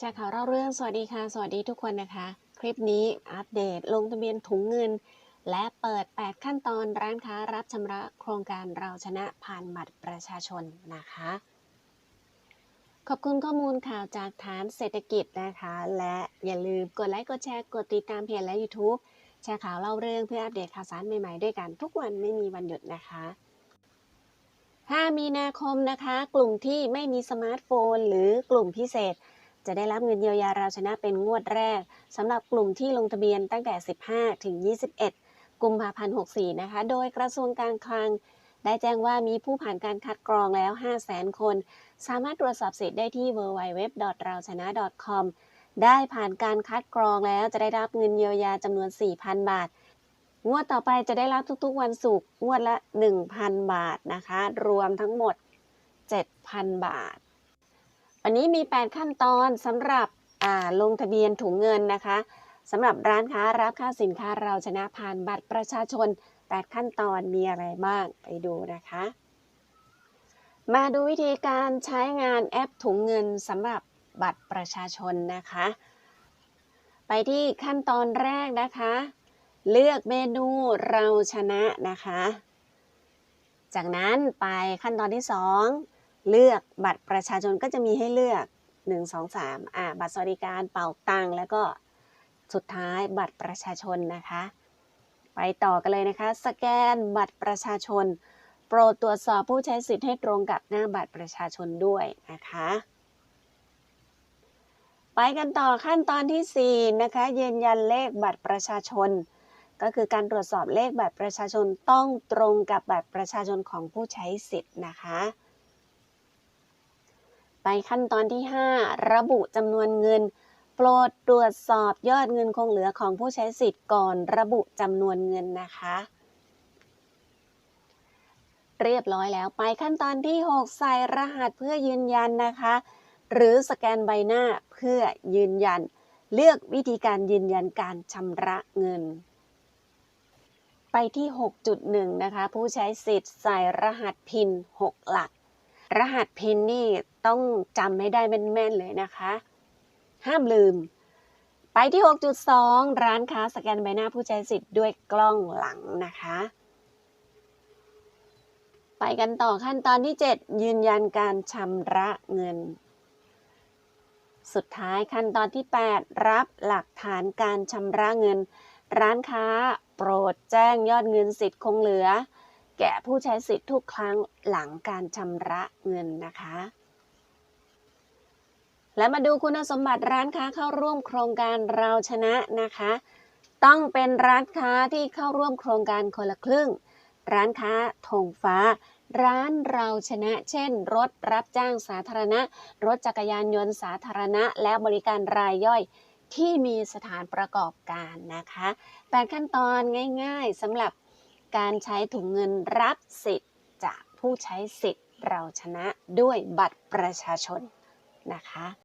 แชร์ข่าวเล่าเรื่องสวัสดีค่ะ สวัสดีทุกคนนะคะ คลิปนี้อัปเดตลงทะเบียนถุงเงิน และเปิด 8 ขั้นตอนร้านค้ารับชำระโครงการเราชนะผ่านบัตรประชาชนนะคะ ขอบคุณข้อมูลข่าวจากฐานเศรษฐกิจนะคะ และอย่าลืมกดไลค์กดแชร์กดติดตามเพจและ YouTube แชร์ข่าวเล่าเรื่องเพื่ออัปเดตข่าวสารใหม่ๆด้วยกันทุกวันไม่มีวันหยุดนะคะ5มีนาคมนะคะ กลุ่มที่ไม่มีสมาร์ทโฟน หรือกลุ่มพิเศษ จะได้รับเงินเยียวยาเราชนะเป็นงวดแรกสำหรับกลุ่มที่ลงทะเบียนตั้งแต่ 15 ถึง 21 กุมภาพันธ์ 64 นะคะ โดยกระทรวงการคลัง ได้แจ้งว่ามีผู้ผ่านการคัดกรองแล้ว 500,000 คน สามารถตรวจสอบสิทธิ์ได้ที่ www.rauchana.com ได้ผ่านการคัดกรองแล้วจะได้รับเงินเยียวยาจำนวน 4,000 บาท งวดต่อไปจะได้รับทุกๆ วันศุกร์งวดละ 1,000 บาทนะคะ รวมทั้งหมด 7,000 บาท วันนี้มี 8 ขั้นตอนสำหรับลงทะเบียนถุงเงินนะคะสำหรับร้านค้ารับค่าสินค้าเราชนะผ่านบัตรประชาชน 8 ขั้นตอนมีอะไรบ้างไปดูนะคะ มาดูวิธีการใช้งานแอปถุงเงินสำหรับบัตรประชาชนนะคะ ไปที่ขั้นตอนแรกนะคะ เลือกเมนูเราชนะนะคะ จากนั้นไปขั้นตอนที่ 2 เลือกบัตรประชาชนก็จะมีให้เลือก 1 2 3อ่าบัตรสวัสดิการเป่าตังแล้วก็สุดท้ายบัตรประชาชนนะคะ ไปต่อกันเลยนะคะ สแกนบัตรประชาชน โปรดตรวจสอบผู้ใช้สิทธิ์ให้ตรงกับหน้าบัตรประชาชนด้วยนะคะ ไปกันต่อขั้นตอนที่ 4 นะคะ ยืนยันเลขบัตรประชาชน ก็คือการตรวจสอบเลขบัตรประชาชนต้องตรงกับบัตรประชาชนของผู้ใช้สิทธิ์นะคะ ไปขั้นตอนที่ 5 ระบุจำนวนเงิน โปรดตรวจสอบยอดเงินคงเหลือของผู้ใช้สิทธิ์ก่อนระบุจำนวนเงินนะคะ เรียบร้อยแล้วไปขั้นตอนที่ 6 ใส่รหัสเพื่อยืนยันนะคะ หรือสแกนใบหน้าเพื่อยืนยัน เลือกวิธีการยืนยันการชำระเงินไปที่ 6.1 นะคะ ผู้ใช้สิทธิ์ใส่รหัสพิน 6 หลัก รหัสพินนี่ต้องจำไม่ได้แม่นๆเลยนะคะ ห้ามลืม ไปที่ 6.2 ร้านค้าสแกนใบหน้าผู้ใช้สิทธิ์ด้วยกล้องหลังนะคะ ไปกันต่อขั้นตอนที่ 7 ยืนยันการชำระเงิน สุดท้ายขั้นตอนที่ 8 รับหลักฐานการชำระเงิน ร้านค้าโปรดแจ้งยอดเงินสิทธิ์คงเหลือ แก่ผู้ใช้สิทธิ์ทุกครั้งหลังการชำระเงินนะคะ และมาดูคุณสมบัติร้านค้าเข้าร่วมโครงการเราชนะนะคะ ต้องเป็นร้านค้าที่เข้าร่วมโครงการคนละครึ่ง ร้านค้าธงฟ้า ร้านเราชนะ เช่น รถรับจ้างสาธารณะ รถจักรยานยนต์สาธารณะ และบริการรายย่อยที่มีสถานประกอบการนะคะแปดขั้นตอนง่าย ๆสำหรับ การใช้ถุงเงินรับสิทธิ์จากผู้ใช้สิทธิ์เราชนะด้วยบัตรประชาชนนะคะ